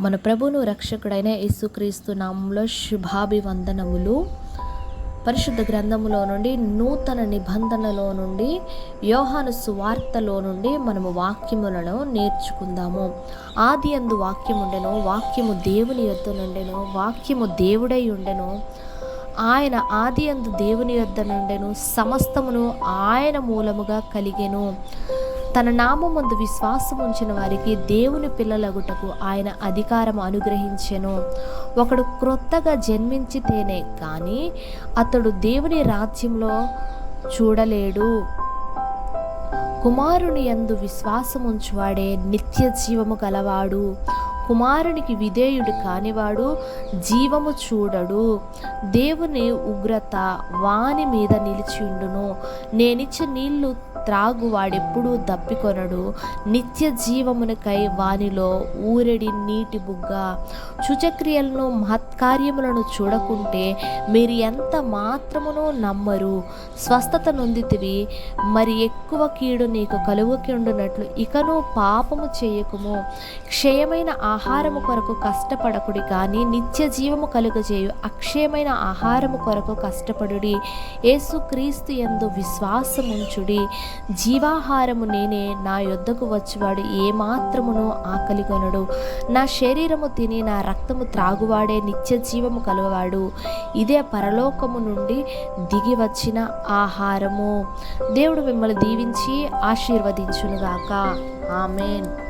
మన ప్రభును రక్షకుడైన యేసుక్రీస్తు నామంలో శుభాభివందనములు. పరిశుద్ధ గ్రంథములో నుండి నూతన నిబంధనలో నుండి యోహాను సువార్తలో నుండి మనము వాక్యములను నేర్చుకుందాము. ఆది అందు వాక్యం ఉండెను వాక్యము దేవుని యొద్ద నుండెను వాక్యము దేవుడై ఉండెను. ఆయన ఆది అందు దేవుని యొద్ద నుండెను సమస్తమును ఆయన మూలముగా కలిగెను. తన నామందు విశ్వాసం ఉంచిన వారికి దేవుని పిల్లలగుటకు ఆయన అధికారం అనుగ్రహించెను. ఒకడు క్రొత్తగా జన్మించితేనే కానీ అతడు దేవుని రాజ్యంలో చూడలేడు. కుమారుని యందు విశ్వాసముంచువాడే నిత్య జీవము గలవాడు. కుమారునికి విధేయుడు కానివాడు జీవము చూడడు. దేవుని ఉగ్రత వాని మీద నిలిచి ఉండును. నేనిచ్చే నీళ్ళు త్రాగు వాడెప్పుడూ దప్పికొనడు నిత్య జీవమునకై వానిలో ఊరెడి నీటి బుగ్గ. శుచక్రియలను మహత్కార్యములను చూడకుంటే మీరు ఎంత మాత్రమునో నమ్మరు. స్వస్థత నొందితివి. మరి ఎక్కువ కీడు నీకు కలుగుకుండునట్లు ఇకను పాపము చేయకుము. క్షయమైన ఆహారము కొరకు కష్టపడకుడి కానీ నిత్య జీవము కలుగజేయు అక్షయమైన ఆహారము కొరకు కష్టపడుడి. యేసుక్రీస్తు ఎందు విశ్వాసముంచుడి. జీవాహారము నేనే నా యొద్దకు వచ్చేవాడు ఏమాత్రమును ఆకలిగొనడు నా శరీరము తిని నా రక్తము త్రాగువాడే నిత్య జీవము కలవాడు. ఇదే పరలోకము నుండి దిగి వచ్చిన ఆహారము. దేవుడు మిమ్మల్ని దీవించి ఆశీర్వదించునుగాక. ఆమెన్.